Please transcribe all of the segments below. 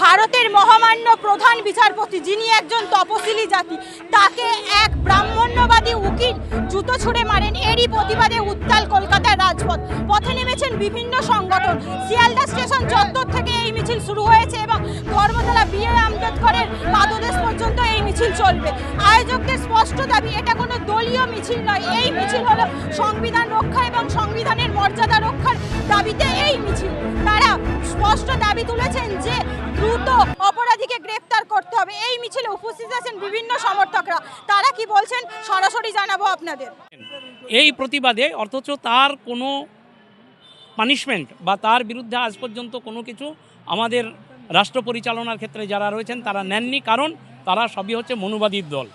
ভারতের মহামান্য প্রধান বিচারপতি, যিনি একজন তপশিলি জাতি, তাকে এক ব্রাহ্মণ্যবাদী উকিল জুতো ছুঁড়ে মারেন। এরই প্রতিবাদে উত্তাল কলকাতার রাজপথ। পথে নেমেছেন বিভিন্ন সংগঠন। শিয়ালদা স্টেশন চত্বর থেকে এই মিছিল শুরু হয়েছে এবং ধর্মতলা বি আর আম্বেদকরের পাদদেশ পর্যন্ত এই মিছিল চলবে। আয়োজকদের স্পষ্ট দাবি, এটা কোনো দলীয় মিছিল নয়। এই মিছিল হলো সংবিধান রক্ষা এবং সংবিধানের মর্যাদা রক্ষার দাবিতে এই মিছিল। তারা স্পষ্ট দাবি তুলেছেন যে দ্রুত অপরাধীকে গ্রেফতার করতে হবে। এই মিছিলে উপস্থিত আছেন বিভিন্ন সমর্থকরা। তারা কি বলছেন সরাসরি জানাব আপনাদের। এই প্রতিবাদে অথচ তার কোনো পানিশমেন্ট বা তার বিরুদ্ধে আজ পর্যন্ত কোনো কিছু আমাদের রাষ্ট্র পরিচালনার ক্ষেত্রে যারা রয়েছেন, তারা নেননি। কারণ তারা সবই হচ্ছে মনুবাদীর দল।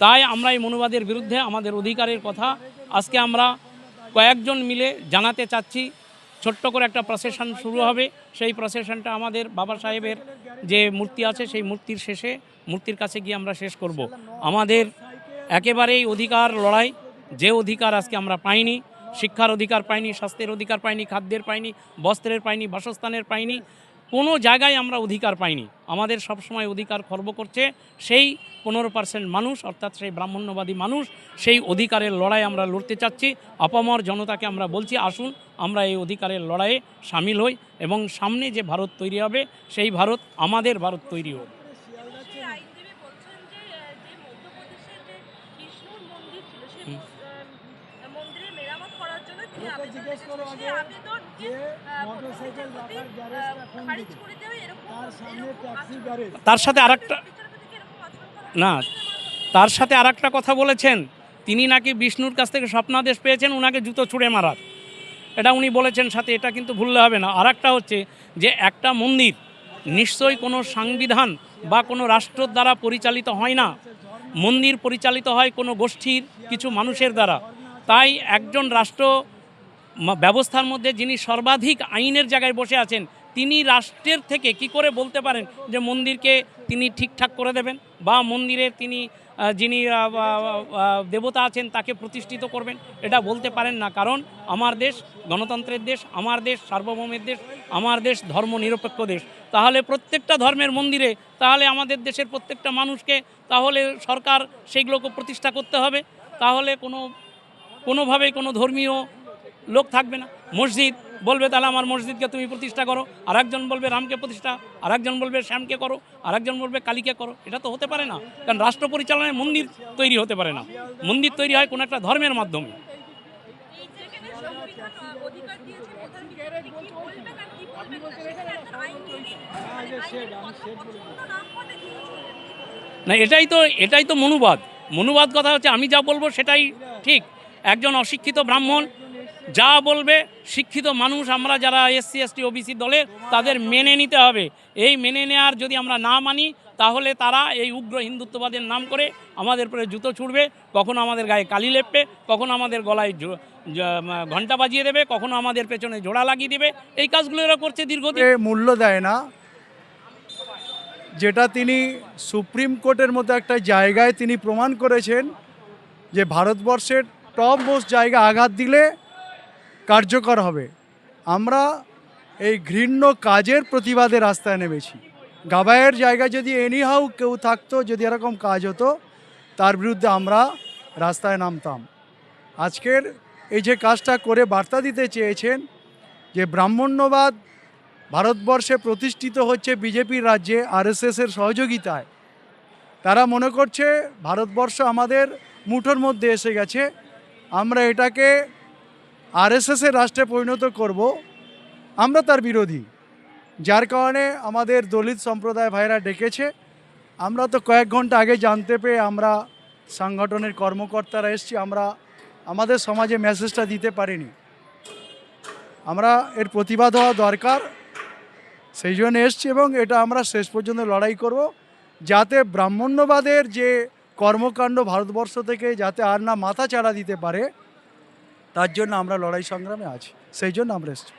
তাই আমরা এই মনুবাদের বিরুদ্ধে আমাদের অধিকারের কথা আজকে আমরা কয়েকজন মিলে জানাতে চাচ্ছি। ছোট্ট করে একটা প্রসেশন শুরু হবে। সেই প্রসেশনটা আমাদের বাবা সাহেবের যে মূর্তি আছে, সেই মূর্তির শেষে, মূর্তির কাছে গিয়ে আমরা শেষ করব। আমাদের একেবারেই অধিকার লড়াই। যে অধিকার আজকে আমরা পাইনি, শিক্ষার অধিকার পাইনি, স্বাস্থ্যের অধিকার পাইনি, খাদ্যের পাইনি, বস্ত্রের পাইনি, বাসস্থানের পাইনি কোনো জায়গায় আমরা অধিকার পাইনি। আমাদের সবসময় অধিকার খর্ব করছে সেই পনেরো পার্সেন্ট মানুষ অর্থাৎ সেই ব্রাহ্মণ্যবাদী মানুষ সেই অধিকারের লড়াই আমরা লড়তে চাচ্ছি। আপামর জনতাকে আমরা বলছি আসুন আমরা এই অধিকারের লড়াইয়ে সামিল হই এবং সামনে যে ভারত তৈরি হবে সেই ভারত আমাদের ভারত তৈরি হোক। মন্দির মেরামত করার জন্য তিনি আবেদন রেখেছেন তার সাথে করা না তার সাথে আর একটা কথা বলেছেন। তিনি নাকি বিষ্ণুর কাছ থেকে স্বপ্নাদেশ পেয়েছেন ওনাকে জুতো ছুঁড়ে মারার। এটা উনি বলেছেন সাথে এটা কিন্তু ভুললে হবে না। আর একটা হচ্ছে যে একটা মন্দির নিশ্চয়ই কোনো সাংবিধান বা কোনো রাষ্ট্রের দ্বারা পরিচালিত হয় না। মন্দির পরিচালিত হয় কোনো গোষ্ঠীর কিছু মানুষের দ্বারা। তাই একজন রাষ্ট্র ব্যবস্থার মধ্যে যিনি সর্বাধিক আইনের জায়গায় বসে আছেন, তিনি রাষ্ট্রের থেকে কি করে বলতে পারেন যে মন্দিরকে তিনি ঠিকঠাক করে দেবেন? বা মন্দিরের তিনি যিনি দেবতা আছেন, তাকে প্রতিষ্ঠিত করবেন? এটা বলতে পারেন না। কারণ আমার দেশ গণতন্ত্রের দেশ, আমার দেশ সার্বভৌমের দেশ, আমার দেশ ধর্ম নিরপেক্ষ দেশ। তাহলে প্রত্যেকটা ধর্মের মন্দিরে, তাহলে আমাদের দেশের প্রত্যেকটা মানুষকে, তাহলে সরকার সেগুলোকে প্রতিষ্ঠা করতে হবে? তাহলে কোনো, কোনোভাবেই কোনো ধর্মীয় লোক থাকবে না। মসজিদ বলবে, তাহলে আমার মসজিদকে তুমি প্রতিষ্ঠা করো। আর একজন বলবে, রামকে প্রতিষ্ঠা। আর একজন বলবে, শ্যামকে করো। আর একজন বলবে, কালীকে করো। এটা তো হতে পারে না। কারণ রাষ্ট্র পরিচালনায় মন্দির তৈরি হতে পারে না। মন্দির তৈরি হয় কোনো একটা ধর্মের মাধ্যমে। না, এটাই তো এটাই তো মনুবাদ। মনুবাদ কথা হচ্ছে, আমি যা বলব সেটাই ঠিক। একজন অশিক্ষিত ব্রাহ্মণ যা বলবে শিক্ষিত মানুষ, আমরা যারা এসসি এসটি ওবিসি দলে তাদের মেনে নিতে হবে। এই মেনে নেওয়ার যদি আমরা না মানি, তাহলে তারা এই উগ্র হিন্দুত্ববাদের নাম করে আমাদের উপরে জুতো ছুড়বে, কখনো আমাদের গায়ে কালি লেপবে, কখনো আমাদের গলায় ঘণ্টা বাজিয়ে দেবে, কখনো আমাদের পেছনে জোড়া লাগিয়ে দেবে। এই কাজগুলো এরা করছে দীর্ঘদিন। মূল্য দেয় না। যেটা তিনি সুপ্রিম কোর্টের মতো একটা জায়গায় তিনি প্রমাণ করেছেন যে ভারতবর্ষের টপ মোস্ট জায়গা আঘাত দিলে কার্যকর হবে। আমরা এই ঘৃণ্য কাজের প্রতিবাদে রাস্তায় নেমেছি। গাবায়ের জায়গায় যদি এনিহাউ কেউ থাকতো, যদি এরকম কাজ হতো, তার বিরুদ্ধে আমরা রাস্তায় নামতাম। আজকের এই যে কাজটা করে বার্তা দিতে চেয়েছেন যে ব্রাহ্মণ্যবাদ ভারতবর্ষে প্রতিষ্ঠিত হচ্ছে বিজেপির রাজ্যে আরএসএসের সহযোগিতায়। তারা মনে করছে, ভারতবর্ষ আমাদের মুঠোর মধ্যে এসে গেছে। আমরা এটাকে আরএসএসের রাষ্ট্রে পরিণত করব, আমরা তার বিরোধী। যার কারণে আমাদের দলিত সম্প্রদায় ভাইরা ডেকেছে। আমরা তো কয়েক ঘণ্টা আগে জানতে পেয়ে আমরা সংগঠনের কর্মকর্তারা এসছি, আমরা আমাদের সমাজে মেসেজটা দিতে পারিনি। আমরা এর প্রতিবাদ হওয়া দরকার, সেই জন্য এসছি এবং এটা আমরা শেষ পর্যন্ত লড়াই করব, যাতে ব্রাহ্মণ্যবাদের যে কর্মকাণ্ড ভারতবর্ষ থেকে যাতে আর না মাথা চাড়া দিতে পারে তার জন্য আমরা লড়াই সংগ্রামে আছি, সেই জন্য আমরা এসেছি।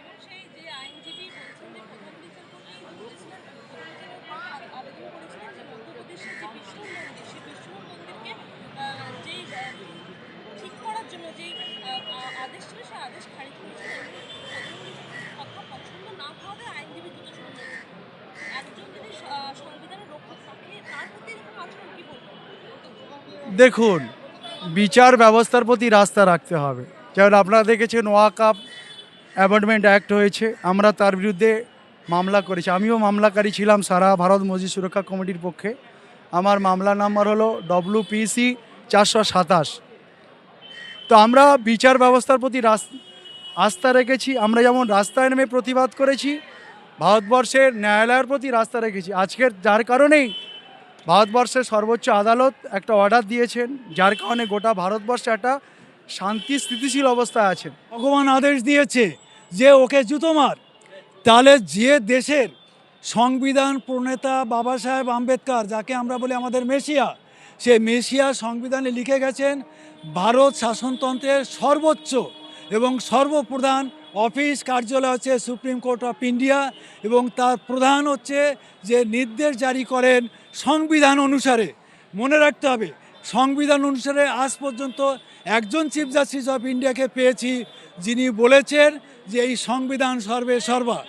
দেখুন, বিচার ব্যবস্থার প্রতি রাস্তা রাখতে হবে। যেমন আপনারা দেখেছেন ওয়াকাপ অ্যামেন্ডমেন্ট অ্যাক্ট হয়েছে, আমরা তার বিরুদ্ধে মামলা করেছি। আমিও মামলাকারী ছিলাম সারা ভারত মসজিদ সুরক্ষা কমিটির পক্ষে। আমার মামলা নাম্বার হলো ডব্লিউপিসি চারশো সাতাশ। তো আমরা বিচার ব্যবস্থার প্রতি আস্থা রেখেছি, আমরা যেমন রাস্তায় নেমে প্রতিবাদ করেছি, ভারতবর্ষের ন্যায়ালয়ের প্রতি রাস্তা রেখেছি। আজকের যার কারণেই ভারতবর্ষের সর্বোচ্চ আদালত একটা অর্ডার দিয়েছেন, যার কারণে গোটা ভারতবর্ষে একটা শান্তি, স্থিতিশীল অবস্থায় আছেন। ভগবান আদেশ দিয়েছে যে ওকে জুতো মার। তাহলে যে দেশের সংবিধান প্রণেতা বাবা সাহেব আম্বেদকর, যাকে আমরা বলি আমাদের মেশিয়া সে মেশিয়া সংবিধানে লিখে গেছেন, ভারত শাসনতন্ত্রের সর্বোচ্চ এবং সর্বপ্রধান অফিস কার্যালয় হচ্ছে সুপ্রিম কোর্ট অফ ইন্ডিয়া এবং তার প্রধান হচ্ছে যে নির্দেশ জারি করেন সংবিধান অনুসারে। মনে রাখতে হবে সংবিধান অনুসারে আজ পর্যন্ত একজন চিফ জাস্টিস অফ ইন্ডিয়াকে পেয়েছি, যিনি বলেছেন যে এই সংবিধান সর্বে সর্বা।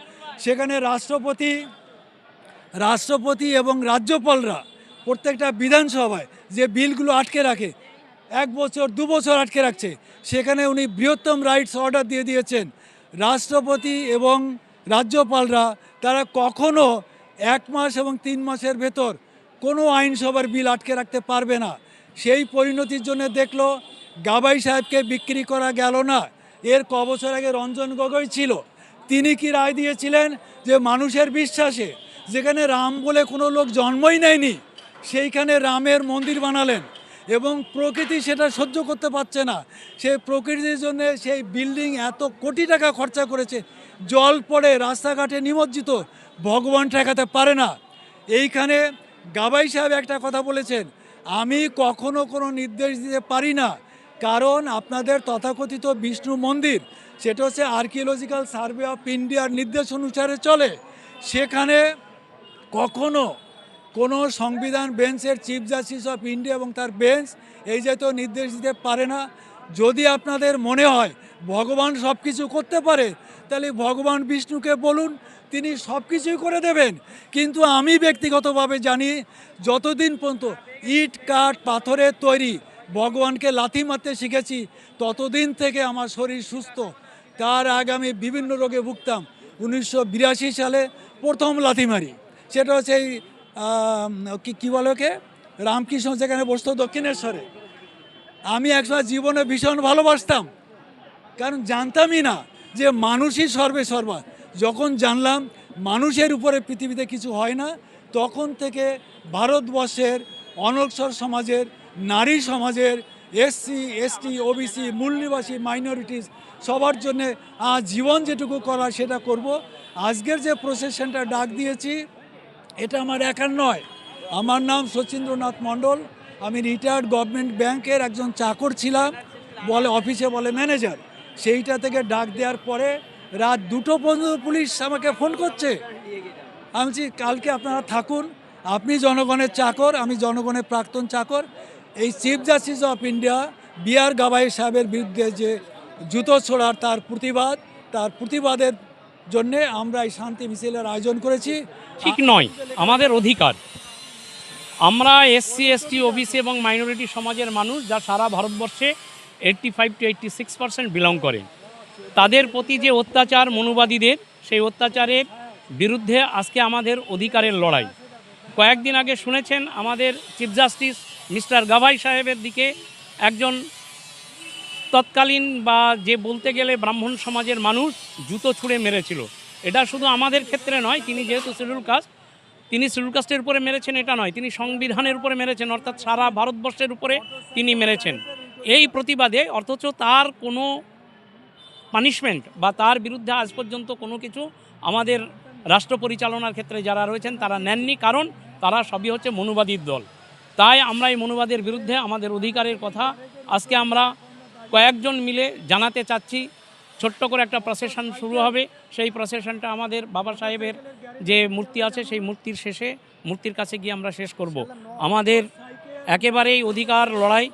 সেখানে রাষ্ট্রপতি রাষ্ট্রপতি এবং রাজ্যপালরা প্রত্যেকটা বিধানসভায় যে বিলগুলো আটকে রাখে, এক বছর, দু বছর আটকে রাখছে, সেখানে উনি বৃহত্তম রাইটস অর্ডার দিয়ে দিয়েছেন। রাষ্ট্রপতি এবং রাজ্যপালরা, তারা কখনো এক মাস এবং তিন মাসের ভেতর কোনো আইনসভার বিল আটকে রাখতে পারবে না। সেই পরিণতির জন্য দেখল গাবাই সাহেবকে বিক্রি করা গেল না। এর ক বছর আগে রঞ্জন গগৈ ছিল। তিনি কি রায় দিয়েছিলেন যে মানুষের বিশ্বাসে যেখানে রাম বলে কোনো লোক জন্মই নেয়নি, সেইখানে রামের মন্দির বানালেন এবং প্রকৃতি সেটা সহ্য করতে পারছে না। সেই প্রকৃতির জন্য সেই বিল্ডিং এত কোটি টাকা খরচা করেছে, জল পড়ে রাস্তাঘাটে নিমজ্জিত, ভগবান ঠেকাতে পারে না। এইখানে গাবাই সাহেব একটা কথা বলেছেন আমি কখনো কোনো নির্দেশ দিতে পারি না, কারণ আপনাদের তথাকথিত বিষ্ণু মন্দির, সেটা হচ্ছে আর্কিওলজিক্যাল সার্ভে অফ ইন্ডিয়ার নির্দেশ অনুসারে চলে। সেখানে কখনো কোনো সংবিধান বেঞ্চের চিফ জাস্টিস অফ ইন্ডিয়া এবং তার বেঞ্চ এই জাতীয় নির্দেশ দিতে পারে না। যদি আপনাদের মনে হয় ভগবান সব কিছু করতে পারে, তাহলে ভগবান বিষ্ণুকে বলুন, তিনি সব কিছুই করে দেবেন। কিন্তু আমি ব্যক্তিগতভাবে জানি, যতদিন পর্যন্ত ইট, কাঠ, পাথরের তৈরি। ভগবানকে লাথি মারতে শিখেছি। ততদিন থেকে আমার শরীর সুস্থ। তার আগে আমি বিভিন্ন রোগে ভুগতাম। উনিশশো বিরাশি সালে প্রথম লাথি মারি। সেটা হচ্ছে এই কী বলে ওকে? রামকৃষ্ণ যেখানে বসতো দক্ষিণেশ্বরে। আমি একসময় জীবনে ভীষণ ভালোবাসতাম। কারণ জানতামই না যে মানুষই সর্বে সর্বা। যখন জানলাম মানুষের উপরে পৃথিবীতে কিছু হয় না, তখন থেকে ভারতবর্ষের অনগ্রসর সমাজের, নারী সমাজের এসসি এসটি ওবিসি মূলনিবাসী মাইনরিটিস সবার জন্যে জীবন যেটুকু করা সেটা করব। আজকের যে প্রসেশনটা ডাক দিয়েছি, এটা আমার একার নয়। আমার নাম শচীন্দ্রনাথ মণ্ডল। আমি রিটায়ার্ড গভর্নমেন্ট ব্যাংকের একজন চাকর ছিলাম, বলে অফিসে বলে ম্যানেজার সেইটা থেকে ডাক দেওয়ার পরে রাত দুটো পর্যন্ত পুলিশ আমাকে ফোন করছে। আমি কালকে আপনারা থাকুন আপনি জনগণের চাকর, আমি জনগণের প্রাক্তন চাকর। এই chief justice of India B R Gavai সাহেবের বিরুদ্ধে যে জুতো ছোড়ার তার প্রতিবাদ, তার প্রতিবাদের জন্যে আমরা এই শান্তি মিছিলের আয়োজন করেছি। ঠিক নয়, আমাদের অধিকার। আমরা এসসি এসটি ওবিসি এবং মাইনরিটি সমাজের মানুষ যা সারা ভারতবর্ষে eighty five to eighty six percent belong করে। তাদের প্রতি যে অত্যাচার, মনুবাদীদের, সেই অত্যাচারের বিরুদ্ধে আজকে আমাদের অধিকারের লড়াই। কয়েকদিন আগে শুনেছেন আমাদের চিফ জাস্টিস মিস্টার গাভাই সাহেবের দিকে একজন তৎকালীন বা যে বলতে গেলে ব্রাহ্মণ সমাজের মানুষ জুতো ছুঁড়ে মেরেছিল। এটা শুধু আমাদের ক্ষেত্রে নয়, তিনি যেহেতু শিডিউল কাস্ট, তিনি শিডিউল কাস্টের উপরে মেরেছেন, এটা নয়, তিনি সংবিধানের উপরে মেরেছেন, অর্থাৎ সারা ভারতবর্ষের উপরে তিনি মেরেছেন। এই প্রতিবাদে অথচ তার কোনো পানিশমেন্ট বা তার বিরুদ্ধে আজ পর্যন্ত কোনো কিছু আমাদের রাষ্ট্র পরিচালনার ক্ষেত্রে যারা রয়েছেন তারা নেননি। কারণ তারা সবই হচ্ছে মনুবাদীর দল। তাই আমরা এই মনুবাদের বিরুদ্ধে আমাদের অধিকারের কথা আজকে আমরা কয়েকজন মিলে জানাতে চাচ্ছি। ছোট্ট করে একটা প্রসেশন শুরু হবে। সেই প্রসেশনটা আমাদের বাবা সাহেবের যে মূর্তি আছে, সেই মূর্তির শেষে, মূর্তির কাছে গিয়ে আমরা শেষ করব। আমাদের একেবারেই অধিকার লড়াই।